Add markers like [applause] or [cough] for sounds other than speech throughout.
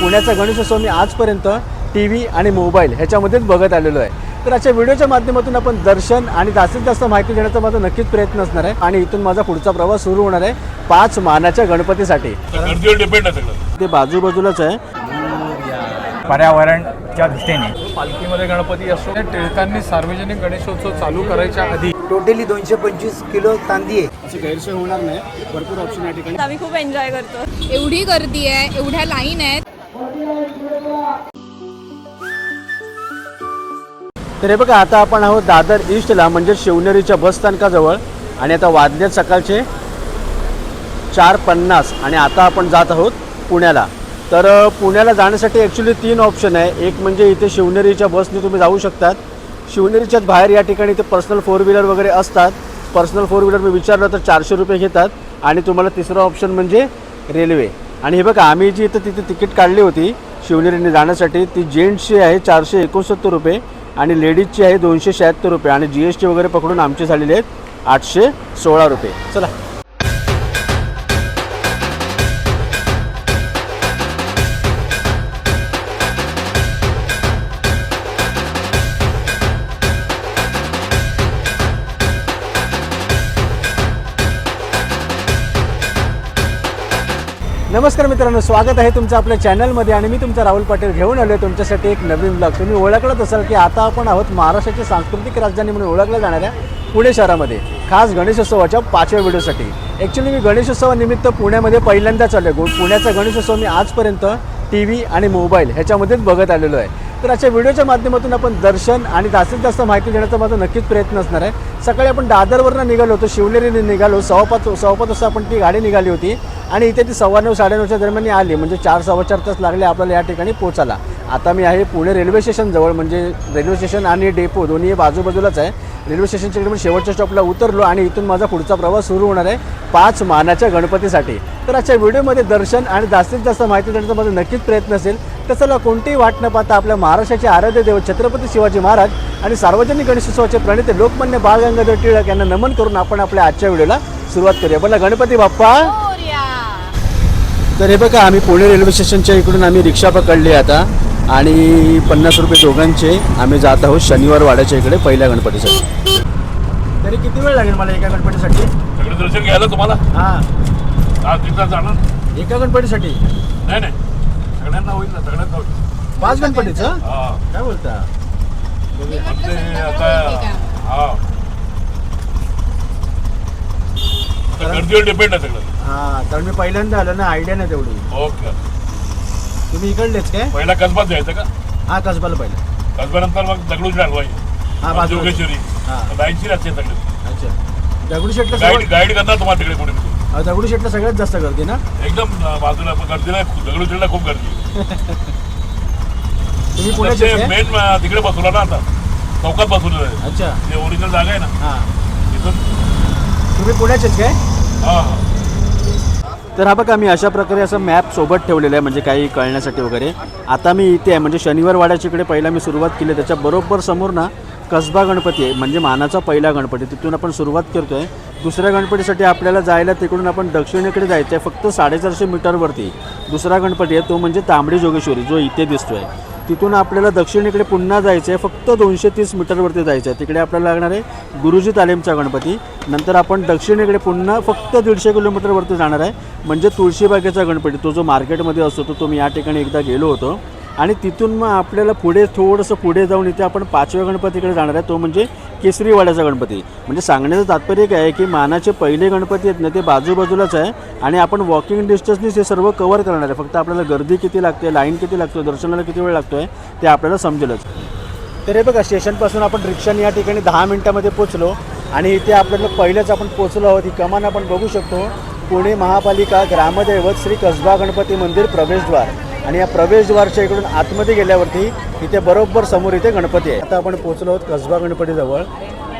पुण्याचा गणेशोत्सव मी आजपर्यंत टी व्ही आणि मोबाईल ह्याच्यामध्येच बघत आलेलो आहे. तर आजच्या व्हिडिओच्या माध्यमातून आपण दर्शन आणि जास्तीत जास्त माहिती देण्याचा माझा नक्कीच प्रयत्न असणार आहे आणि इथून माझा पुढचा प्रवास सुरू होणार आहे पाच मानाच्या गणपतीसाठी. आहे ते बाजूबाजूलाच आहे. पर्यावरणच्या दृष्टीने. पालखीमध्ये गणपती असतो त्या टिळकांनी सार्वजनिक गणेशोत्सव चालू करायच्या आधी टोटली दोनशे पंचवीस किलो कांदी आहे. असे गैरसोय होणार नाही. भरपूर ऑप्शन या ठिकाणी. आम्ही खूप एन्जॉय करतो. एवढी गर्दी आहे एवढ्या लाईन आहेत. तर हे बघा आता आपण आहोत दादर ईस्टला म्हणजे शिवनेरीच्या बस स्थानकाजवळ. आणि आता वाजलेत सकाळचे चार पन्नास. आणि आता आपण जात आहोत पुण्याला. तर पुण्याला जाण्यासाठी ॲक्च्युली तीन ऑप्शन आहे. एक म्हणजे इथे शिवनेरीच्या बसने तुम्ही जाऊ शकतात. शिवनेरीच्याच बाहेर या ठिकाणी इथे पर्सनल फोर व्हीलर वगैरे असतात. पर्सनल फोर व्हीलर मी विचारलं तर चारशे रुपये घेतात. आणि तुम्हाला तिसरा ऑप्शन म्हणजे रेल्वे आणि हे बघा आम्ही जी इथं तिथे तिकीट काढली होती शिवनेरीने जाण्यासाठी ती जेंट्सची आहे चारशे एकोणसत्तर रुपये आणि लेडीजची आहे दोनशे शहात्तर रुपये. आणि जी एस टी वगैरे पकडून आमचे झालेले आहेत आठशे सोळा रुपये. चला. नमस्कार मित्रांनो स्वागत आहे तुमचं आपल्या चॅनलमध्ये आणि मी तुमचा राहुल पाटील घेऊन आलो आहे तुमच्यासाठी एक नवीन ब्लॉग तुम्ही ओळखलंच असाल की आता आपण आहोत महाराष्ट्राची सांस्कृतिक राजधानी म्हणून ओळखल्या जाणाऱ्या पुणे शहरामध्ये. खास गणेशोत्सवाच्या पाचव्या व्हिडिओसाठी. ॲक्च्युली मी गणेशोत्सवानिमित्त पुण्यामध्ये पहिल्यांदाच आलो आहे पुण्याचा गणेशोत्सव मी आजपर्यंत टी व्ही आणि मोबाईल ह्याच्यामध्येच बघत आलेलो आहे. तर अशा व्हिडिओच्या माध्यमातून आपण दर्शन आणि जास्तीत जास्त माहिती देण्याचा माझा नक्कीच प्रयत्न असणार आहे. सकाळी आपण दादरवरनं निघालो होतो शिवनेरीने निघालो सव्वा पाच सव्वा पाच वाजता आपण ती गाडी निघाली होती आणि इथे ती सव्वा नऊ साडेनऊच्या दरम्यान आली म्हणजे चार सव्वा चार तास लागले आपल्याला या ठिकाणी पोचायला आता मी आहे पुणे रेल्वे स्टेशनजवळ म्हणजे रेल्वे स्टेशन आणि डेपो दोन्ही हे बाजूबाजूलाच आहे. रेल्वे स्टेशनच्या इकडे मी शेवटच्या स्टॉपला उतरलो आणि इथून माझा पुढचा प्रवास सुरू होणार आहे पाच मानाच्या गणपतीसाठी. तर आजच्या व्हिडिओमध्ये दर्शन आणि जास्तीत जास्त माहिती देण्याचा माझा नक्कीच प्रयत्न असेल. तर चला कोणतीही वाट न पाहता आपल्या महाराष्ट्राचे आराध्य देव छत्रपती शिवाजी महाराज आणि सार्वजनिक गणेशोत्सवाचे प्रणित लोकमान्य बाळ गंगाधर टिळक यांना नमन करून आपण आपल्या आजच्या व्हिडिओला सुरुवात करूया. बोला गणपती बाप्पा. तर हे बघा आम्ही पुणे रेल्वे स्टेशनच्या इकडून आम्ही रिक्षा पकडली आता. आणि पन्नास रुपये दोघांचे. आम्ही जात आहोत शनिवार वाड्याच्या इकडे पहिल्या गणपतीसाठी. तरी किती वेळ लागेल मला एका गणपतीसाठी? सगळं दर्शन घ्यायला तुम्हाला? हां. जाणार? एका गणपतीसाठी? नाही नाही. सगळ्यांना होईल ना सगळ्यांना होईल. पाच गणपतीचं? हा. काय बोलता? हा. गर्दीवर डिपेंड आहे सगळं. हां कारण मी पहिल्यांदा आलो ना आयडिया नाही तेवढी. ओके. तुम्ही इकडलेच काय? पहिला कसबात जायचं का? हा कसबाला पहिलं. कसब्यानंतर मग दगडूच हलवाई. हा बाजू जोगेश्वरी. हा. असते सगळे. अच्छा. दगडू शेटला गाईड गाईड करणार तुम्हाला तिकडे पुढे अं, दगडू शेटला सगळ्यात जास्त गर्दी ना? एकदम अं, बाजूला पण गर्दी नाही दगडूशेठला खूप गर्दी. [laughs] तुम्ही पुण्याचे काय? मेन तिकडे बसवला ना आता. चौकात बसवलेलं आहे. अच्छा. ओरिजिनल जागा आहे ना. हां. तिथून तुम्ही पुण्याचेच काय? हा हा. तर हा बघा मी अशा प्रकारे असं मॅप सोबत ठेवलेलं आहे म्हणजे काही कळण्यासाठी वगैरे. आता मी इथे आहे म्हणजे शनिवार वाड्याच्या इकडे पहिला मी सुरुवात केली त्याच्या बरोबर समोर ना कसबा गणपती आहे म्हणजे मानाचा पहिला गणपती. तिथून आपण सुरुवात करतो आहे दुसऱ्या गणपतीसाठी आपल्याला जायला तिकडून आपण दक्षिणेकडे जायचं आहे फक्त साडेचारशे मीटरवरती. दुसरा गणपती आहे तो म्हणजे तांबडी जोगेश्वरी जो इथे दिसतो आहे तिथून आपल्याला दक्षिणेकडे पुन्हा जायचं आहे फक्त दोनशे तीस मीटरवरती जायचं आहे तिकडे आपल्याला लागणार आहे गुरुजी तालीमचा गणपती. नंतर आपण दक्षिणेकडे पुन्हा फक्त दीडशे किलोमीटरवरती जाणार आहे. म्हणजे तुळशीबागेचा गणपती तो जो मार्केटमध्ये असतो तो तो मी या ठिकाणी एकदा गेलो होतो. आणि तिथून मग आपल्याला पुढे थोडंसं पुढे जाऊन इथे आपण पाचव्या गणपतीकडे जाणार आहे. तो म्हणजे केसरीवाड्याचा गणपती. म्हणजे सांगण्याचं तात्पर्य काय आहे की मानाचे पहिले गणपती आहेत ना ते बाजूबाजूलाच आहे. आणि आपण वॉकिंग डिस्टन्सनीच हे सर्व कवर करणार आहे. फक्त आपल्याला गर्दी किती लागते लाईन किती लागतो दर्शनाला किती वेळ लागतो आहे ते आपल्याला समजेलच. तर हे बघा स्टेशनपासून आपण रिक्षाने या ठिकाणी दहा मिनटामध्ये पोचलो आणि इथे आपल्याला पहिलेच आपण पोचलो आहोत. ही कमान आपण बघू शकतो. पुणे महापालिका ग्रामदैवत श्री कसबा गणपती मंदिर प्रवेशद्वार. आणि या प्रवेशद्वारच्या इकडून आतमध्ये गेल्यावरती इथे बरोबर समोर इथे गणपती आहे. आता आपण पोचलो आहोत कसबा गणपतीजवळ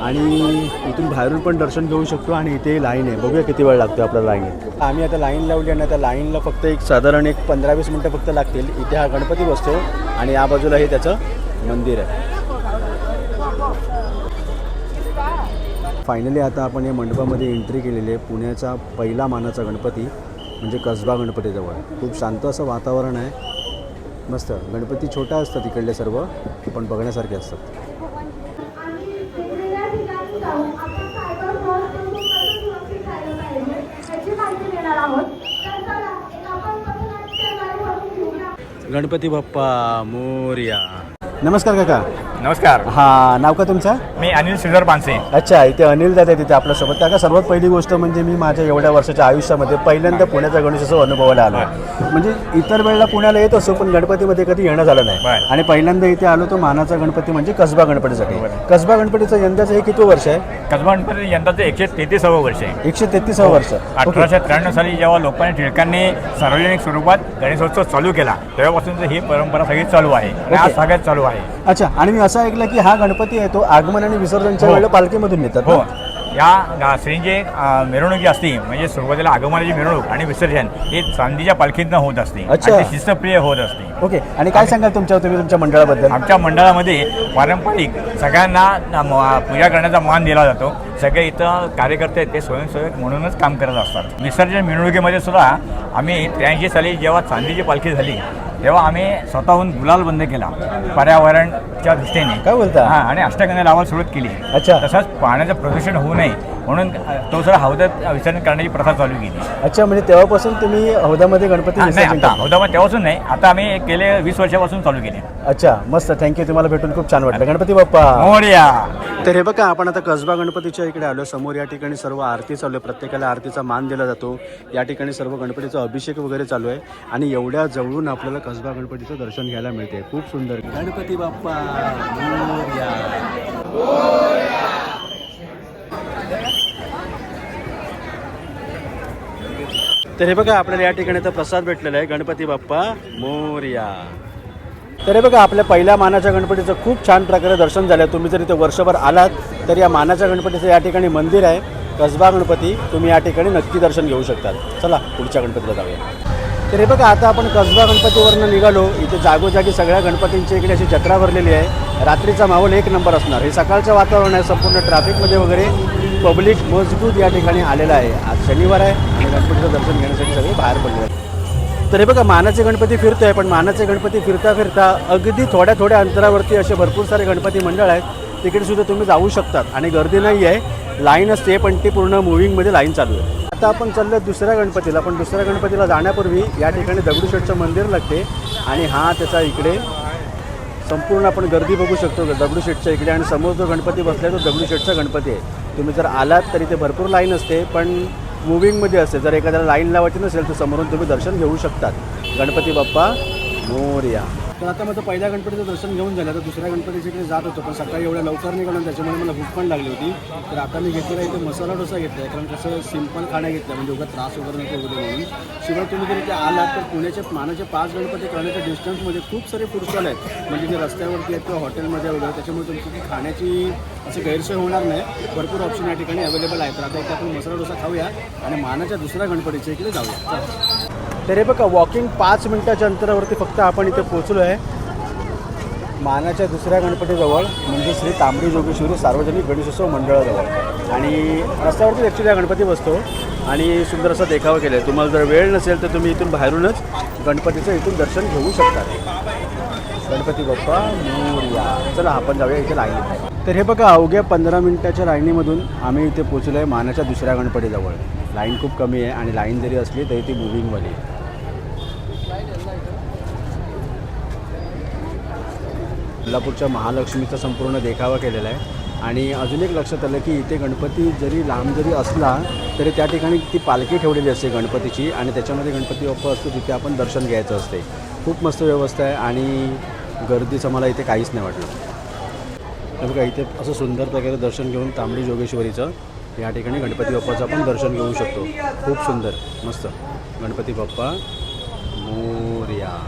आणि इथून बाहेरून पण दर्शन घेऊ शकतो आणि इथे लाईन आहे. बघूया किती वेळ लागतो आपल्या लाईन आम्ही आता लाईन लावली आणि त्या लाईनला फक्त एक साधारण एक पंधरा वीस मिनटं फक्त लागतील. इथे हा गणपती बसतो आणि या बाजूला हे त्याचं मंदिर आहे. फायनली आता आपण या मंडपामध्ये एंट्री केलेली आहे. पुण्याचा पहिला मानाचा गणपती. म्हणजे कसबा गणपतीजवळ. खूप शांत असं वातावरण आहे. मस्त. गणपती छोटा असतं तिकडले सर्व पण बघण्यासारखे असतात. गणपती बाप्पा मोर्या. नमस्कार काका. नमस्कार. हा नाव का तुमचं? मी अनिल श्रीधर पानसे. अच्छा इथे अनिल दादा तिथे आपल्यासोबत काका सर्वात पहिली गोष्ट म्हणजे मी माझ्या एवढ्या वर्षाच्या आयुष्यामध्ये पहिल्यांदा पुण्याचा गणेशोत्सव अनुभवायला आलो. म्हणजे इतर वेळेला पुण्याला येत असो पण गणपतीमध्ये कधी येणं झालं नाही. आणि पहिल्यांदा इथे आलो तो मानाचा गणपती म्हणजे कसबा गणपतीसाठी. कसबा गणपतीचं यंदाचं हे किती वर्ष आहे? कसबा गणपती यंदाचं एकशे तेहतीसावं वर्ष आहे. एकशे तेहतीसावं वर्ष. ओके. अठराशे त्र्याण्णव साली जेव्हा लोकमान्य टिळकांनी सार्वजनिक स्वरूपात गणेशोत्सव चालू केला तेव्हापासून ही परंपरा सगळी चालू आहे. आणि आज ओके. सगळ्यात चालू आहे. अच्छा आणि मी असं ऐकलं की हा गणपती आहे तो आगमन आणि विसर्जनच्या हो. वेळेला पालखीमधून येतात हो ना? या गा- श्रींची अं, मिरवणुकी असते म्हणजे सुरुवातीला आगमनाची मिरवणूक आणि विसर्जन हे चांदीच्या पालखीतनं होत असते अच्छा. ते शिस्तप्रिय होत असते ओके आणि काय सांगाल तुमच्या तुम्ही तुमच्या मंडळाबद्दल? आमच्या मंडळामध्ये पारंपरिक सगळ्यांना म- पूजा करण्याचा मान दिला जातो. सगळे इथं कार्यकर्ते आहेत ते स्वयंसेवक म्हणूनच काम करत असतात. विसर्जन मिरवणुकीमध्ये सुद्धा आम्ही त्र्याऐंशी साली जेव्हा चांदीची पालखी झाली तेव्हा आम्ही स्वतःहून गुलाल बंद केला पर्यावरणच्या दृष्टीने. काय बोलता? हां आणि अष्टगंध लावायला सुरुवात केली. अच्छा. तसंच पाण्याचं प्रदूषण होऊ नये म्हणून तो सर हौदात विसर्जन करण्याची प्रथा चालू केली. अच्छा म्हणजे तेव्हापासून तुम्ही हौदामध्ये गणपती नाही विसर्जन आता करता. हौदामध्ये तेव्हापासून नाही आता आम्ही गेले वीस वर्षापासून चालू केले. अच्छा मस्त थँक्यू तुम्हाला भेटून खूप छान वाटलं. गणपती बाप्पा! मोरया! तर हे बघा आपण आता कसबा गणपतीच्या इकडे आलो. समोर या ठिकाणी सर्व आरती चालू आहे. प्रत्येकाला आरतीचा मान दिला जातो. या ठिकाणी सर्व गणपतीचा अभिषेक वगैरे चालू आहे. आणि एवढ्या जवळून आपल्याला कसबा गणपतीचं दर्शन घ्यायला मिळते खूप सुंदर. गणपती बाप्पा! मोरया. तर हे बघा आपल्याला या ठिकाणी तर प्रसाद भेटलेला आहे. गणपती बाप्पा मोर्या. तर हे बघा आपल्या पहिल्या मानाच्या गणपतीचं खूप छान प्रकारे दर्शन झालं तुम्ही जर इथे वर्षभर आलात तर या मानाच्या गणपतीचं या ठिकाणी मंदिर आहे. कसबा गणपती तुम्ही या ठिकाणी नक्की दर्शन घेऊ शकतात. चला पुढच्या गणपतीला जाऊया. तर हे बघा आता आपण कसबा गणपतीवरनं निघालो. इथे जागोजागी सगळ्या गणपतींची इकडे अशी जत्रा भरलेली आहे. रात्रीचा माहोल एक नंबर असणार. हे सकाळचं वातावरण आहे संपूर्ण ट्रॅफिकमध्ये वगैरे. पब्लिक मजबूत या ठिकाणी आलेलं आहे. आज शनिवार आहे आणि गणपतीचं दर्शन घेण्यासाठी सगळे बाहेर पडले आहेत. तर हे बघा मानाचे गणपती फिरतो आहे पण मानाचे गणपती फिरता फिरता अगदी थोड्या थोड्या अंतरावरती असे भरपूर सारे गणपती मंडळ आहेत. तिकडे सुद्धा तुम्ही जाऊ शकतात आणि गर्दी नाही आहे. लाईन असते पण ती पूर्ण मुव्हिंगमध्ये लाईन चालू आहे. आता आपण चाललो दुसऱ्या गणपतीला पण दुसऱ्या गणपतीला जाण्यापूर्वी या ठिकाणी दगडूशेठचं मंदिर लागते आणि हा त्याचा इकडे संपूर्ण आपण गर्दी बघू शकतो दगडूशेठच्या इकडे आणि समोर जो गणपती बसला आहे तो दगडूशेठचा गणपती आहे. तुम्ही जर आलात तरी ते भरपूर लाईन असते पण मुव्हिंगमध्ये असते. जर एखाद्याला लाईन लावायची नसेल तर समोरून तुम्ही दर्शन घेऊ शकतात. गणपती बाप्पा मोर्या. तर आता माझं पहिल्या गणपतीचं दर्शन घेऊन झालं. तर दुसऱ्या गणपतीच्या इकडे जात होतो पण सकाळी एवढ्या लवकर नाही कारण त्याच्यामुळे मला भूक पण लागली होती. तर आता मी घेतलेला इथे मसाला डोसा घेतला आहे कारण कसं सिंपल खाणं घेतलं म्हणजे उगा त्रास वगैरे नको वगैरे म्हणून. शिवाय तुम्ही जर इथे आलात तर पुण्याच्या मानाचे पाच गणपती करण्याच्या डिस्टन्समध्ये खूप सारे फूड स्टॉल आहेत. म्हणजे जे रस्त्यावरती आहेत किंवा हॉटेलमध्ये वगैरे त्याच्यामुळे तुमची खाण्याची अशी गैरसोय होणार नाही. भरपूर ऑप्शन या ठिकाणी अवेलेबल आहे तर आता इथे आपण मसाला डोसा खाऊया आणि मानाच्या दुसऱ्या गणपतीच्या इकडे जाऊया. तर हे बघा वॉकिंग पाच मिनिटाच्या अंतरावरती फक्त आपण इथे पोचलो आहे. मानाच्या दुसऱ्या गणपतीजवळ म्हणजे श्री तांबडी जोगेश्वरी सार्वजनिक गणेशोत्सव मंडळाजवळ. आणि रस्त्यावरती ॲक्च्युली हा गणपती बसतो. आणि सुंदर असा देखावा केला आहे तुम्हाला जर वेळ नसेल तर तुम्ही इथून बाहेरूनच गणपतीचं इथून दर्शन घेऊ शकता. गणपती बाप्पा मोर्या. चला आपण जाऊया इथे लाईनीत तर हे बघा अवघ्या पंधरा मिनिटाच्या लाईनीमधून आम्ही इथे पोचलो आहे मानाच्या दुसऱ्या गणपतीजवळ. लाईन खूप कमी आहे आणि लाईन जरी असली तरी ती मुव्हिंगवाली आहे. कोल्हापूरच्या महालक्ष्मीचा संपूर्ण देखावा केलेला आहे. आणि अजून एक लक्षात आलं की इथे गणपती जरी लांब जरी असला तरी त्या ठिकाणी ती पालखी ठेवलेली असते गणपतीची आणि त्याच्यामध्ये गणपती बाप्पा असतो तिथे आपण दर्शन घ्यायचं असते. खूप मस्त व्यवस्था आहे आणि गर्दीचं मला इथे काहीच नाही वाटलं. तर बघा इथे असं सुंदर प्रकारे दर्शन घेऊन तांबडी जोगेश्वरीचं या ठिकाणी गणपती बाप्पाचं आपण दर्शन घेऊ शकतो. खूप सुंदर मस्त. गणपती बाप्पा मोर्या.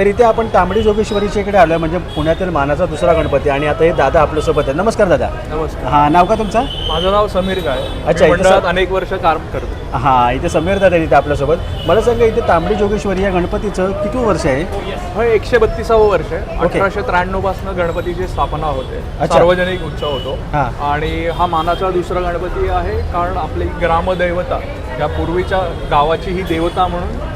तर इथे आपण तांबडी जोगेश्वरीच्या इकडे आलो म्हणजे पुण्यातील मानाचा दुसरा गणपती आणि आता हे दादा आपल्यासोबत आहे नमस्कार दादा. नमस्कार. हां नाव का तुमचं? माझं नाव समीर काय अच्छा, इथं अनेक वर्ष काम करतो. हां इथे समीर दादा इथे आपल्यासोबत. मला सांगा इथे तांबडी जोगेश्वरी या गणपतीचं किती वर्ष आहे? हा एकशे बत्तीसावं वर्ष आहे. अठराशे त्र्याण्णवपासून गणपतीची स्थापना होते. सार्वजनिक उत्सव होतो. आणि हा मानाचा दुसरा गणपती आहे कारण आपली ग्रामदैवता या पूर्वीच्या गावाची ही देवता म्हणून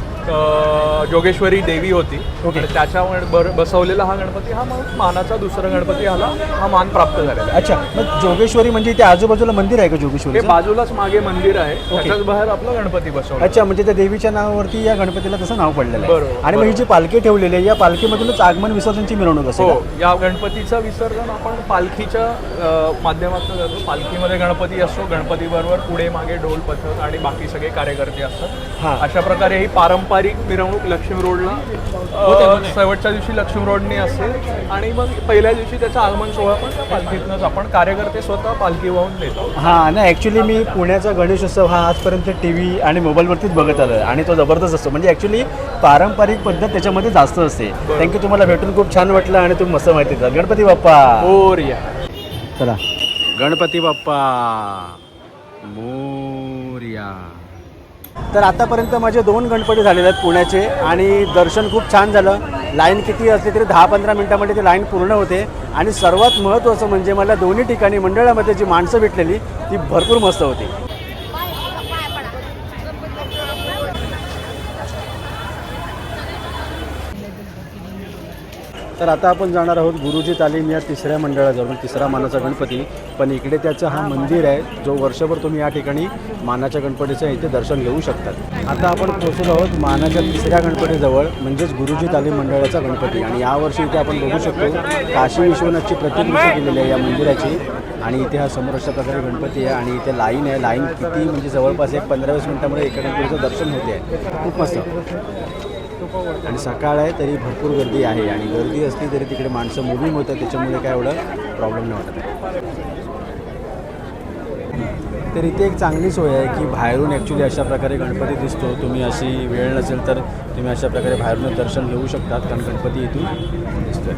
जोगेश्वरी देवी होती. त्याच्यामुळे बर बसवलेला हा गणपती हा मग मानाचा दुसरा गणपती हाला हा मान प्राप्त झालेला आहे. अच्छा मग जोगेश्वरी म्हणजे इथे आजूबाजूला मंदिर आहे का हे जोगेश्वरी बाजूलाच मागे मंदिर आहे. त्याच्याच बाहेर आपला गणपती बसवला अच्छा म्हणजे त्या देवीच्या नावावरती या गणपतीला तसं नाव पडलेलं आहे. बरोबर, आणि मग ही जी पालखी ठेवलेली आहे या पालखीमधूनच आगमन विसर्जनची मिरवणूक असेल. हो का? या गणपतीचं विसर्जन आपण पालखीच्या अ, माध्यमातून करतो. पालखीमध्ये गणपती असतो गणपती बरोबर पुढे मागे ढोल पथक आणि बाकी सगळे कार्यकर्ते हा. असतात अशा प्रकारे ही पारंपरिक मिरवणूक लक्ष्मी रोडला. अ, शेवटच्या दिवशी लक्ष्मी रोडनी असते आणि मग पहिल्या दिवशी त्याचं आगमन सोहळा पण पालखीतनंच. आपण कार्यकर्ते स्वतः पालखी वाहून देतो हा नाही ॲक्च्युली मी पुण्याचा गणेशोत्सव हा आजपर्यंत टी व्ही आणि मोबाईलवरतीच बघत आलो आणि तो जबरदस्त असतो. म्हणजे ॲक्च्युली पारंपरिक पद्धत त्याच्यामध्ये जास्त असते. थँक्यू तुम्हाला भेटून खूप छान वाटलं आणि तुम्ही मस्त माहिती दिलात गणपती बाप्पा. ओरिया चला. गणपती बाप्पा. मोर्या. तर आतापर्यंत माझे दोन गणपती झालेले आहेत पुण्याचे आणि दर्शन खूप छान झालं. लाईन किती असली तरी दहा पंधरा मिनटामध्ये ती लाईन पूर्ण होते. आणि सर्वात महत्त्वाचं म्हणजे मला दोन्ही ठिकाणी मंडळामध्ये जी माणसं भेटलेली ती भरपूर मस्त होती. तर आता आपण जाणार आहोत गुरुजी तालीम या तिसऱ्या मंडळाजवळ तिसरा मानाचा गणपती. पण इकडे त्याचं हा मंदिर आहे जो वर्षभर तुम्ही या ठिकाणी मानाच्या गणपतीचं इथे दर्शन घेऊ शकतात. आता आपण पोहोचलो आहोत मानाच्या तिसऱ्या गणपतीजवळ म्हणजेच गुरुजी तालीम मंडळाचा गणपती. आणि यावर्षी इथे आपण बघू शकतो काशी विश्वनाथची प्रतिकृती केलेली आहे या मंदिराची. आणि इथे हा समोर अशा प्रकारे गणपती आहे आणि इथे लाईन आहे. लाईन किती म्हणजे जवळपास एक पंधरा वीस मिनिटामध्ये एका गणपतीचं दर्शन होते आहे खूप मस्त. आणि सकाळ आहे तरी भरपूर गर्दी आहे आणि गर्दी असली तरी तिकडे माणसं मुव्हिंग होतात त्याच्यामुळे काय एवढं प्रॉब्लेम नाही वाटत. तर इथे एक चांगली सोय आहे की बाहेरून ॲक्च्युली अशा प्रकारे गणपती दिसतो. तुम्ही अशी वेळ नसेल तर तुम्ही अशा प्रकारे बाहेरून दर्शन घेऊ शकतात कारण गणपती इथून दिसतोय.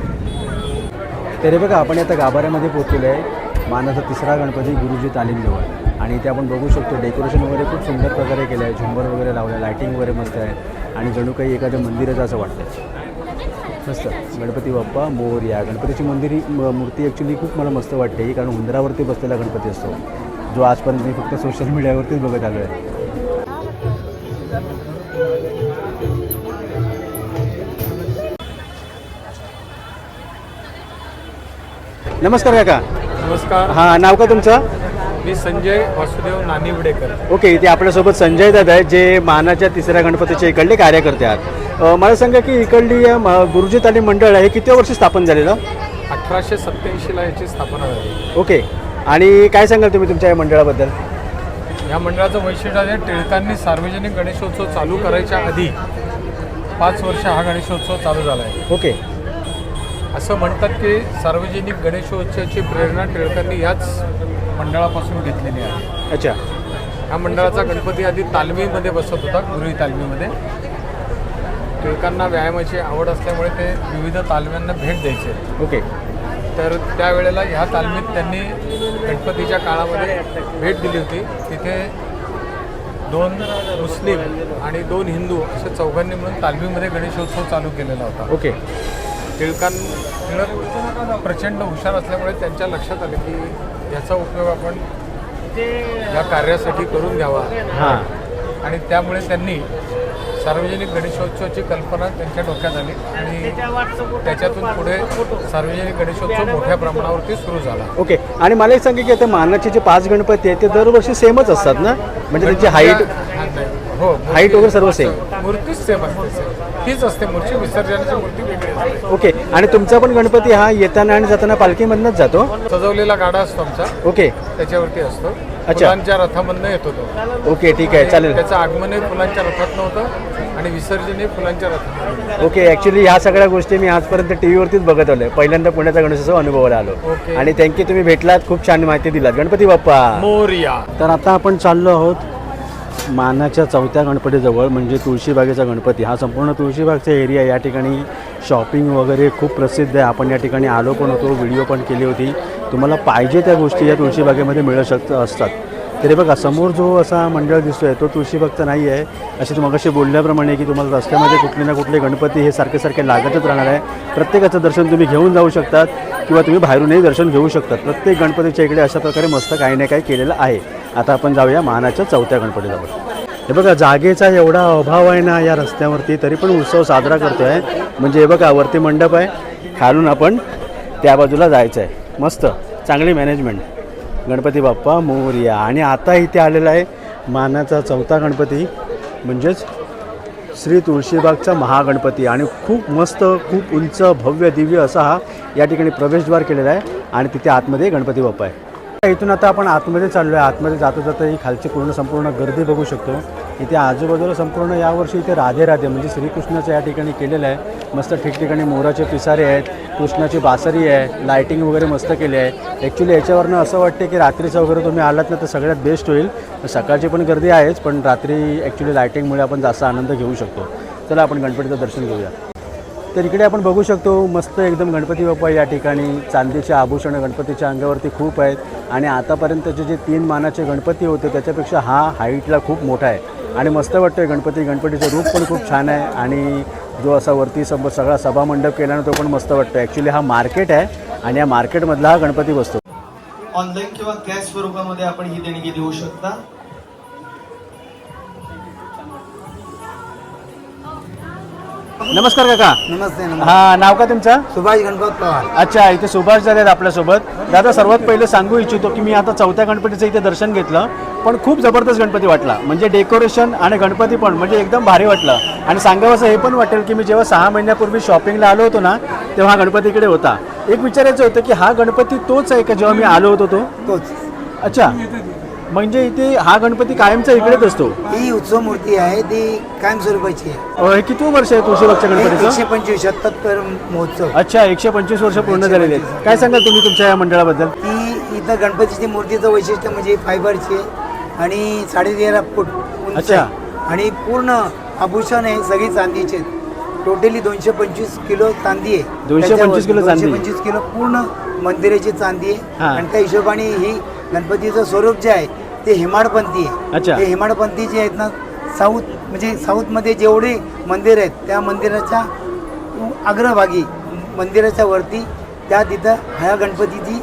तरी बघा आपण आता गाभाऱ्यामध्ये पोचलेलो आहे. मानाचा तिसरा गणपती गुरुजी तालीमजवळ. आणि इथे आपण बघू शकतो डेकोरेशन वगैरे खूप सुंदर प्रकारे केलं आहे. झुंबर वगैरे लावलं लायटिंग वगैरे मस्त आहे. आणि जणू काही एखाद्या मंदिराचं असं वाटतं मस्त. गणपती बाप्पा मोरया गणपतीची मंदिरी म- मूर्ती ॲक्च्युली खूप मला मस्त वाटते. ही कारण उंदरावरती बसलेला गणपती असतो. जो आजपर्यंत मी फक्त सोशल मीडियावरतीच बघत आलो आहे नमस्कार काका. नमस्कार. हां नाव का तुमचं? मी संजय वासुदेव नानिवडेकर. ओके इथे आपल्यासोबत संजय दादा आहेत जे मानाच्या तिसऱ्या गणपतीचे इकडले कार्यकर्ते आहेत. मला सांगा की इकडली गुरुजी तालीम मंडळ आहे किती वर्षी स्थापन झालेलं? अठराशे सत्याऐंशीला याची स्थापना झाली. ओके आणि काय सांगाल तुम्ही तुमच्या या मंडळाबद्दल? या मंडळाचं वैशिष्ट्य आहे टिळकांनी सार्वजनिक गणेशोत्सव चालू करायच्या आधी पाच वर्ष हा गणेशोत्सव चालू झाला आहे. ओके. असं म्हणतात की सार्वजनिक गणेशोत्सवाची प्रेरणा टिळकांनी याच मंडळापासून घेतलेली आहे. अच्छा. ह्या मंडळाचा गणपती आधी तालमीमध्ये बसत होता गुरुही तालमीमध्ये. टिळकांना व्यायामाची आवड असल्यामुळे ते विविध तालम्यांना भेट द्यायचे. ओके. तर त्यावेळेला ह्या तालमीत त्यांनी गणपतीच्या काळामध्ये भेट दिली होती. तिथे दोन मुस्लिम आणि दोन हिंदू असे चौघांनी मिळून तालमीमध्ये गणेशोत्सव चालू केलेला होता. ओके. टिळकां टिळक प्रचंड हुशार असल्यामुळे त्यांच्या लक्षात आले की याचा उपयोग आपण या कार्यासाठी करून घ्यावा. हां. आणि त्यामुळे त्यांनी सार्वजनिक गणेशोत्सवाची कल्पना त्यांच्या डोक्यात आली आणि त्याच्यातून पुढे सार्वजनिक गणेशोत्सव मोठ्या प्रमाणावरती सुरू झाला. ओके. आणि मला एक सांगा की आता मानाचे जे पाच गणपती आहेत ते दरवर्षी सेमच असतात ना? म्हणजे त्यांची हाईट हो Height वगैरे सर्व same? मूर्तीच सेम असते. तीच असते. मूर्ती विसर्जनाची मूर्ती ओके. आणि तुमचा पण गणपती हा येताना आणि जाताना पालखीमधनंच जातो? सजवलेला गाडा असतो आमचा. ओके. त्याच्यावरती असतो. अच्छा. फुलांच्या रथामधनं येतो तो. ओके ठीक आहे. चालेल. त्याचं आगमनही फुलांच्या रथात नव्हतं आणि विसर्जनही फुलांच्या रथात ओके ॲक्च्युली ह्या सगळ्या गोष्टी मी आजपर्यंत टी व्हीवरतीच बघत आलो पहिल्यांदा पुण्याचा गणेशोत्सव अनुभवायला आलो. ओके. आणि थँक्यू तुम्ही भेटलात खूप छान माहिती दिलात. गणपती बाप्पा. मोरिया. तर आता आपण चाललो आहोत मानाच्या चौथ्या गणपतीजवळ म्हणजे तुळशीबागेचा गणपती. हा संपूर्ण तुळशीबागचा एरिया या ठिकाणी शॉपिंग वगैरे खूप प्रसिद्ध आहे. आपण या ठिकाणी आलो पण होतो व्हिडिओ पण केली होती. तुम्हाला पाहिजे त्या गोष्टी या तुळशीबागेमध्ये मिळू शक असतात. तरी बघा समोर जो असा मंडळ दिसतोय तो तुळशीबागचा नाही आहे असे तुम्हाला बोलल्याप्रमाणे की तुम्हाला रस्त्यामध्ये कुठले ना कुठले गणपती हे सारखे सारखे लागतच राहणार आहे. प्रत्येकाचं दर्शन तुम्ही घेऊन जाऊ शकतात किंवा तुम्ही बाहेरूनही दर्शन घेऊ शकतात. प्रत्येक गणपतीच्या इकडे अशा प्रकारे मस्त काही ना काही केलेलं आहे. आता आपण जाऊया मानाच्या चौथ्या गणपतीजवळ हे बघा जागेचा एवढा अभाव आहे ना या रस्त्यावरती तरी पण उत्सव साजरा करतो आहे म्हणजे हे बघा वरती मंडप आहे. खालून आपण त्या बाजूला जायचं आहे मस्त. चांगली मॅनेजमेंट गणपती बाप्पा मोरिया. आणि आता इथे आलेला आहे मानाचा चौथा गणपती. म्हणजेच श्री तुळशीबागचा महागणपती. आणि खूप मस्त खूप उंच भव्य दिव्य असा हा या ठिकाणी प्रवेशद्वार केलेला आहे. आणि तिथे आतमध्ये गणपती बाप्पा आहे. इथून आता आपण आतमध्ये चाललो आहे आतमध्ये जाता जाता ही खालची पूर्ण संपूर्ण गर्दी बघू शकतो. इथे आजूबाजूला संपूर्ण यावर्षी इथे राधे राधे म्हणजे श्रीकृष्णाचं या ठिकाणी केलेलं आहे. मस्त ठिकठिकाणी मोराचे पिसारे आहेत कृष्णाची बासरी आहे लायटिंग वगैरे मस्त केली आहे. ॲक्च्युली याच्यावरनं असं वाटते की रात्रीचं वगैरे तुम्ही आलात ना तर सगळ्यात बेस्ट होईल. सकाळची पण गर्दी आहेच पण रात्री ॲक्च्युली लायटिंगमुळे आपण जास्त आनंद घेऊ शकतो. चला आपण गणपतीचं दर्शन घेऊया. तर इकडे आपण बघू शकतो मस्त एकदम गणपती बाप्पा या ठिकाणी चांदीचे आभूषणं गणपतीच्या अंगावरती खूप आहेत. आणि आतापर्यंतचे जे तीन मानाचे गणपती होते त्याच्यापेक्षा हा हाईटला खूप मोठा आहे. आणि मस्त वाटतं आहे गणपती गणपतीचं रूप पण खूप छान आहे. आणि जो असा वरती सब सगळा सभामंडप केला ना तो पण मस्त वाटतो ॲक्च्युली हा मार्केट आहे आणि या मार्केटमधला हा गणपती बसतो. ऑनलाईन किंवा कॅश स्वरूपामध्ये आपण ही देणगी देऊ शकता. नमस्कार काका. नमस्ते नमस्ते. हा नाव का तुमचं? सुभाष गणपत पवार. अच्छा इथे सुभाष झाले आहेत आपल्यासोबत. दादा सर्वात पहिले सांगू इच्छितो की मी आता चौथ्या गणपतीचं इथे दर्शन घेतलं पण खूप जबरदस्त गणपती वाटला. म्हणजे डेकोरेशन आणि गणपती पण म्हणजे एकदम भारी वाटलं. आणि सांगावं हे पण वाटेल की मी जेव्हा सहा महिन्यापूर्वी शॉपिंगला आलो होतो ना तेव्हा हा गणपती इकडे होता. एक विचारायचं होतं की हा गणपती तोच आहे का जेव्हा मी आलो होतो तो? तोच. अच्छा. म्हणजे इथे हा गणपती कायमचा इकडेच असतो. ही उत्सव मूर्ती आहे ती कायमस्वरूपाची आहे. अं, हे किती वर्ष आहे तुळशीबागच्या हे गणपतीचं? एकशे पंचवीस सत्तर महोत्सव. अच्छा एकशे पंचवीस वर्ष पूर्ण झालेले आहेत. काय सांगाल तुम्ही तुमच्या या मंडळाबद्दल? ती इथं गणपतीची मूर्तीचं वैशिष्ट्य म्हणजे फायबरची आहे आणि साडेतेरा फूट उंच अच्छा. आहे. आणि पूर्ण आभूषण आहे सगळी चांदीचे टोटली दोनशे पंचवीस किलो चांदी आहे. 225 किलो चांदी. दोनशे पंचवीस किलो पूर्ण मंदिराची चांदी आहे. हा. आणि त्या हिशोबाने ही गणपतीचं स्वरूप जे आहे ते हेमाडपंथी आहे. अच्छा. ते हेमाडपंथी जे आहेत ना साऊथ म्हणजे साऊथमध्ये जेवढे मंदिर आहेत त्या मंदिराच्या अग्रभागी मंदिराच्या वरती त्या तिथं ह्या गणपतीची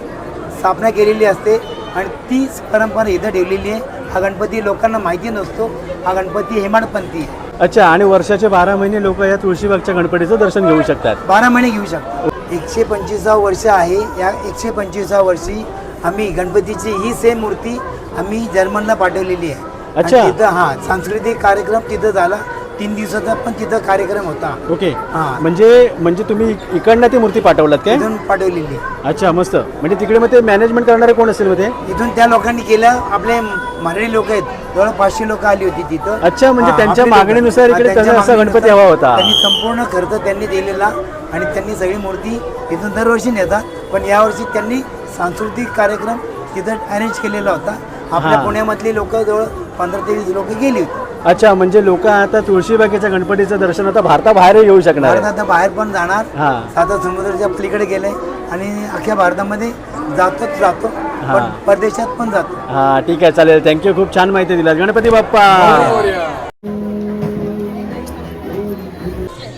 स्थापना केलेली असते आणि तीच परंपरा इथं ठेवलेली आहे. हा गणपती लोकांना माहिती नसतो हा गणपती हेमाडपंथी आहे. अच्छा आणि वर्षाचे बारा महिने लोक या तुळशीबागच्या गणपतीचं दर्शन घेऊ शकतात. बारा महिने घेऊ शकतो एकशे पंचवीसावं वर्ष आहे या एकशे पंचवीसाव्या वर्षी आम्ही गणपतीची ही सेम मूर्ती आम्ही जर्मनला पाठवलेली आहे. आणि अच्छा. तिथं हां सांस्कृतिक कार्यक्रम तिथं झाला. तीन दिवसाचा पण तिथं कार्यक्रम होता. ओके. हा. म्हणजे म्हणजे तुम्ही इकडनं ती मूर्ती पाठवलात काय? तिथून पाठवलेली अच्छा मस्त. म्हणजे तिकडे मग ते मॅनेजमेंट करणारे कोण असेल मग ते? इथून त्या लोकांनी केलं. आपले मराठी लोक आहेत. जवळ पाचशे लोक आली होती तिथं. अच्छा, म्हणजे हा, त्यांच्या आपले लोकं. मागणीनुसार हा, इकडे त्यांच्या तसा असा मागणीनुसार गणपती हवा होता. त्यांनी संपूर्ण खर्च त्यांनी दिलेला आणि त्यांनी सगळी मूर्ती इथून दरवर्षी नेतात. पण यावर्षी त्यांनी सांस्कृतिक कार्यक्रम तिथं अरेंज केलेला होता. आपल्या हा. पुण्यामधली लोक जवळ पंधरा ते वीस लोक गेली होती. अच्छा म्हणजे लोक आता तुळशीबागेच्या गणपतीचं दर्शन आता भारताबाहेर येऊ शकणार भारत. आता बाहेर पण जाणार. हा. आता समुद्राच्या पलीकडे गेले आणि अख्ख्या भारतामध्ये जातोच जातो हा. पण परदेशात पण जातो. हा ठीक आहे चालेल. थँक्यू खूप छान माहिती दिलात. गणपती बाप्पा!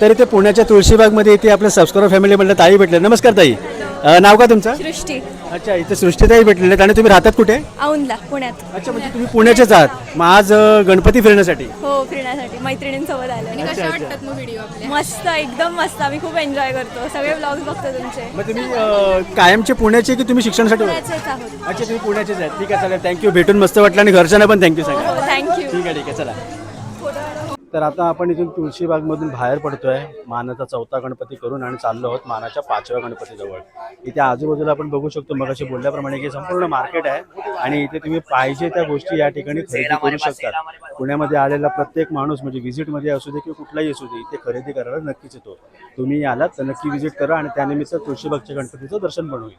तर इथे पुण्याच्या तुळशीबागमध्ये इथे आपल्या सबस्क्राईबर फॅमिली म्हणलं ताई भेटले. नमस्कार ताई. अं, नाव का तुमचं? सृष्टी. अच्छा इथे सृष्टीताई भेटलेले आहेत. आणि तुम्ही राहतात कुठे? औंधला पुण्यात. अच्छा म्हणजे तुम्ही पुण्याचेच आहात. मग आज अं, गणपती फिरण्यासाठी? हो फिरण्यासाठी. मैत्रिणींसोबत आले. आणि कशा वाटतात मग व्हिडिओ आपले मस्त एकदम मस्त. आम्ही खूप एन्जॉय करतो. सगळे ब्लॉग्स बघतो तुमचे. मग तुम्ही अं, कायमचे पुण्याचे की तुम्ही शिक्षणासाठी होते? पुण्याचेच आहोत. अच्छा तुम्ही पुण्याचेच आहेत. ठीक आहे चालेल. थँक्यू भेटून मस्त वाटलं आणि घरच्यांना पण थँक्यू सांगा. हो थँक्यू ठीक आहे ठीक आहे चला. तर आता आपण इथून तुळशीबागमधून बाहेर पडतोय. मानाचा चौथा गणपती करून आणि चाललो आहोत मानाच्या पाचव्या गणपतीजवळ. इथे आजूबाजूला आपण बघू शकतो मग बोलल्याप्रमाणे की संपूर्ण मार्केट आहे आणि इथे तुम्ही पाहिजे त्या गोष्टी या ठिकाणी खरेदी करू शकतात पुण्यामध्ये आलेला प्रत्येक माणूस म्हणजे व्हिजिटमध्ये असू दे किंवा कुठलाही असू दे इथे खरेदी करायला नक्कीच येतो. तुम्ही आलात तर नक्की व्हिजिट करा आणि त्यानिमित्त तुळशीबागच्या गणपतीचं दर्शन पण होईल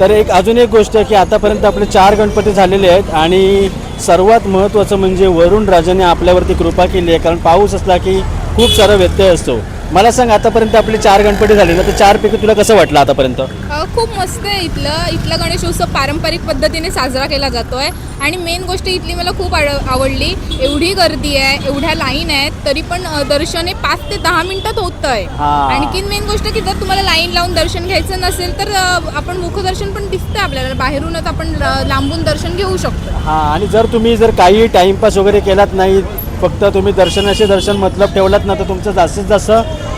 तर एक अजून एक गोष्ट आहे की आतापर्यंत आपले चार गणपती झालेले आहेत आणि सर्वात महत्त्वाचं म्हणजे वरुण राजाने आपल्यावरती कृपा केली आहे. कारण पाऊस असला की खूप सारा व्यत्यय असतो. मला सांग आतापर्यंत आपले चार गणपती झाले ना तर चारपैकी तुला कसं वाटलं आतापर्यंत? अ, खूप मस्त आहे इथलं. इथला गणेशोत्सव पारंपरिक पद्धतीने साजरा केला जातोय. आणि मेन गोष्ट इथली मला खूप आड- आवडली. एवढी गर्दी आहे एवढ्या लाईन आहेत तरी पण अ, दर्शन हे पाच ते दहा मिनिटात होत आहे हा. आणखीन मेन गोष्ट की जर तुम्हाला लाईन लावून दर्शन घ्यायचं नसेल तर अ, आपण मुखदर्शन पण दिसतंय आपल्याला. बाहेरूनच आपण अ, लांबून दर्शन घेऊ शकतो. हां आणि जर तुम्ही जर काही टाईमपास वगैरे केलात नाही फक्त तुम्ही दर्शनाचे दर्शन मतलब ठेवलात ना तर तुमचं जास्तीत जास्त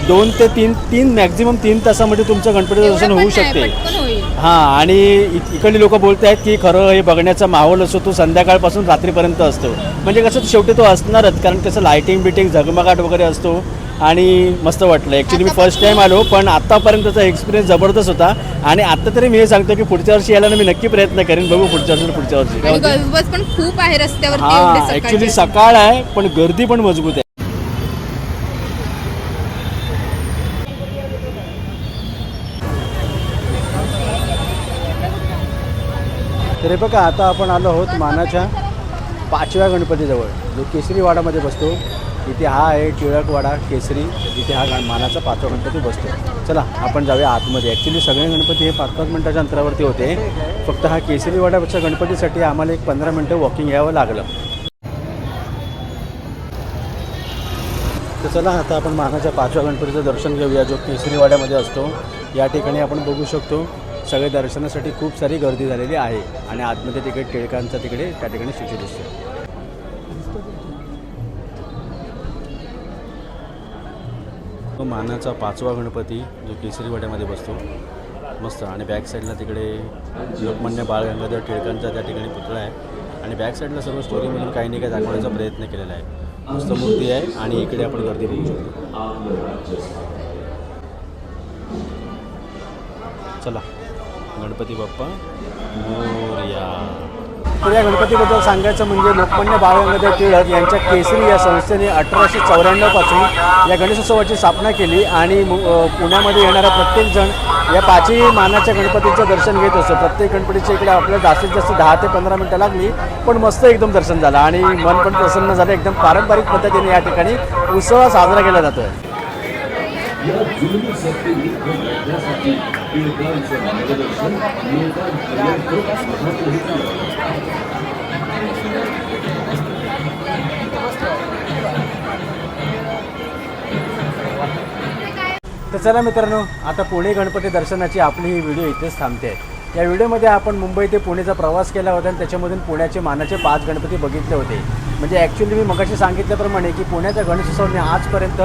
दोन ते तीन तीन मॅक्झिमम तीन तासामध्ये तुमचं गणपतीचं दर्शन होऊ शकते. हां आणि इकडली लोक बोलत आहेत की खरं हे बघण्याचा माहोल असतो तो संध्याकाळपासून रात्रीपर्यंत असतो. म्हणजे कसं शेवटी तो असणारच कारण कसं लायटिंग बिटिंग झगमगाट वगैरे असतो आणि मस्त वाटलं. ॲक्च्युली मी फर्स्ट टाईम आलो पण आत्तापर्यंतचा एक्सपिरियन्स जबरदस्त होता. आणि आत्ता तरी मी हे सांगतो की पुढच्या वर्षी यायला मी नक्की प्रयत्न करेन. बघू पुढच्या वर्षी पुढच्या वर्षी. पण खूप आहे रस्त्यावरती एवढे हां. ॲक्च्युली सकाळ आहे पण गर्दी पण मजबूत आहे. तरी बघा आता आपण आलो आहोत मानाच्या पाचव्या गणपतीजवळ. जो केसरीवाडामध्ये बसतो इथे हा आहे टिळकवाडा केसरी जिथे हा गण- मानाचा पाचवा गणपती बसतो. चला आपण जाऊया आतमध्ये. ॲक्च्युली सगळे गणपती हे पाच पाच मिनटाच्या अंतरावरती होते. फक्त हा केसरीवाडाच्या गणपतीसाठी आम्हाला एक पंधरा मिनटं वॉकिंग यावं लागलं. तर चला आता आपण मानाच्या पाचव्या गणपतीचं दर्शन घेऊया जो केसरीवाड्यामध्ये असतो. या ठिकाणी आपण बघू शकतो सगळे दर्शनासाठी खूप सारी गर्दी झालेली आहे आणि आतमध्ये तिकडे टिळकांचा तिकडे त्या ठिकाणी स्टॅच्यू दिसतो तो मानाचा पाचवा गणपती जो केसरीवाड्यामध्ये बसतो. मस्त. आणि बॅक साईडला तिकडे लोकमान्य बाळ गंगाधर टिळकांचा त्या ठिकाणी पुतळा आहे. आणि बॅक साईडला सर्व स्टोरीमधून काही नाही काही दाखवण्याचा प्रयत्न केलेला आहे. मस्त मूर्ती आहे आणि इकडे आपण गर्दी बघू शकतो. चला. गणपती बाप्पा मोरया. तर या गणपतीबद्दल सांगायचं म्हणजे लोकमान्य बाळ गंगाधर टिळक यांच्या केसरी या संस्थेने अठराशे चौऱ्याण्णवपासून या गणेशोत्सवाची स्थापना केली आणि पुण्यामध्ये येणारा प्रत्येक जण या पाचही मानाच्या गणपतीचं दर्शन घेत असतो. प्रत्येक गणपतीच्या इकडे आपल्याला जास्तीत जास्त दहा ते पंधरा मिनटं लागली पण मस्त एकदम दर्शन झालं आणि मन पण प्रसन्न झालं. एकदम पारंपरिक पद्धतीने या ठिकाणी उत्सव साजरा केला जातोय तर चला मित्रांनो आता पुणे गणपती दर्शनाची आपली ही व्हिडिओ इथेच थांबते. या व्हिडिओमध्ये आपण मुंबई ते पुणेचा प्रवास केला होता आणि त्याच्यामधून पुण्याचे मानाचे पाच गणपती बघितले होते. म्हणजे ॲक्च्युली मी मगाशी सांगितल्याप्रमाणे की पुण्याचा गणेशोत्सव मी आजपर्यंत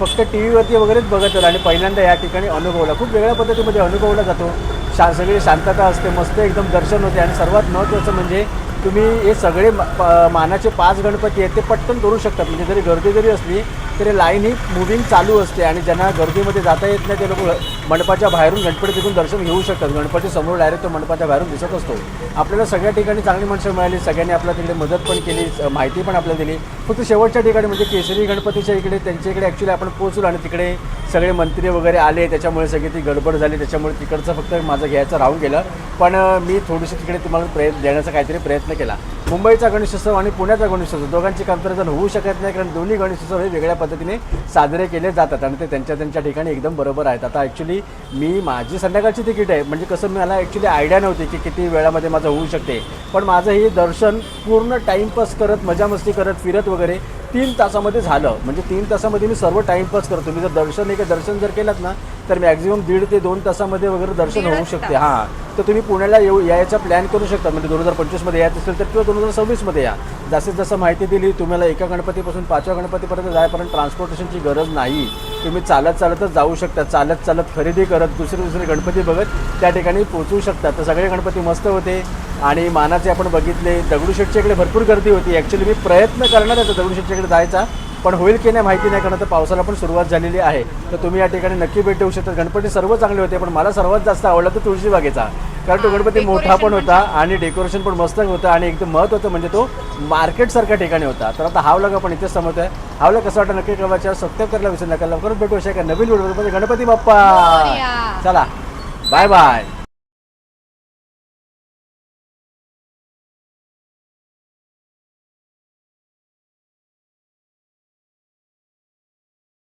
फक्त टी व्हीवरती वगैरेच बघत आलो आणि पहिल्यांदा या ठिकाणी अनुभवला. खूप वेगळ्या पद्धतीमध्ये अनुभवला जातो. शा सगळी शांतता असते मस्त एकदम दर्शन होते आणि सर्वात महत्त्वाचं म्हणजे तुम्ही हे सगळे प- मानाचे पाच गणपती आहेत ते पटकन करू शकतात. म्हणजे जरी गर्दी जरी असली तरी लाईन ही मुव्हिंग चालू असते आणि ज्यांना गर्दीमध्ये जाता येत नाही ते लोक मंडपाच्या बाहेरून गणपती तिथून दर्शन घेऊ शकतात. गणपती समोर डायरेक्ट तो मंडपाच्या बाहेरून दिसत असतो. आपल्याला सगळ्या ठिकाणी चांगली माणसं मिळाली. सगळ्यांनी आपल्याला तिकडे मदत पण केली माहिती पण आपल्याला दिली. फक्त शेवटच्या ठिकाणी म्हणजे केसरी गणपतीच्या इकडे त्यांच्या इकडे ॲक्च्युली आपण पोहोचलो आणि तिकडे सगळे मंत्री वगैरे आले. त्याच्यामुळे सगळी ती गडबड झाली. त्याच्यामुळे तिकडचं फक्त माझं घ्यायचं राहून गेलं. पण मी थोडीशी तिकडे तुम्हाला प्रयत्न देण्याचा काहीतरी प्रयत्न केला. मुंबईचा गणेशोत्सव आणि पुण्याचा गणेशोत्सव दोघांची कंपॅरिझन होऊ शकत नाही कारण दोन्ही गणेशोत्सव हे वेगळ्या पद्धतीने साजरे केले जातात आणि ते त्यांच्या त्यांच्या ठिकाणी एकदम बरोबर आहेत. आता ॲक्च्युली मी माझी संध्याकाळची तिकीट आहे म्हणजे कसं मला ॲक्च्युली आयडिया नव्हती की किती वेळामध्ये माझं होऊ शकते. पण माझं हे दर्शन पूर्ण टाईमपास करत मजामस्ती करत फिरत वगैरे तीन तासामध्ये झालं. म्हणजे तीन तासामध्ये मी सर्व टाईमपास करतो. मी जर दर्शन एक दर्शन जर केलं ना तर मॅक्झिमम दीड ते दोन तासामध्ये वगैरे दर्शन होऊ शकते. हां. तर तुम्ही पुण्याला येऊ यायचा प्लॅन करू शकता. म्हणजे दोन हजार पंचवीसमध्ये यायचं असेल तर किंवा दोन हजार सव्वीसमध्ये या. जास्तीत जास्त माहिती दिली तुम्हाला एका गणपतीपासून पाचव्या गणपतीपर्यंत जायपर्यंत ट्रान्सपोर्टेशनची गरज नाही. तुम्ही चालत चालतच जाऊ शकता. चालत चालत खरेदी करत दुसरे दुसरे गणपती बघत त्या ठिकाणी पोहोचू शकतात तर सगळे गणपती मस्त होते. आणि मानाचे आपण बघितले दगडूशेठच्या इकडे भरपूर गर्दी होती. ॲक्च्युली मी प्रयत्न करणार आहे दगडूशेठच्या इकडे जायचा पण होईल की नाही माहिती नाही कारण आता पावसाला पण सुरुवात झालेली आहे. तर तुम्ही या ठिकाणी नक्की भेट देऊ शकता. गणपती सर्व चांगले होते पण मला सर्वात जास्त आवडला तो तुळशीबागेचा कारण तो गणपती मोठा पण होता आणि डेकोरेशन पण मस्त होतं आणि एकदम महत्त्वाचं म्हणजे तो मार्केटसारख्या ठिकाणी होता. तर आता हा आपण इथेच समजतोय हा व्लॉग कसं वाटतं नक्की कळवायच्या सबस्क्राईब करायला विसरू नका. लवकरच भेटू एका नवीन व्हिडिओ गणपती बाप्पा. चला. Bye bye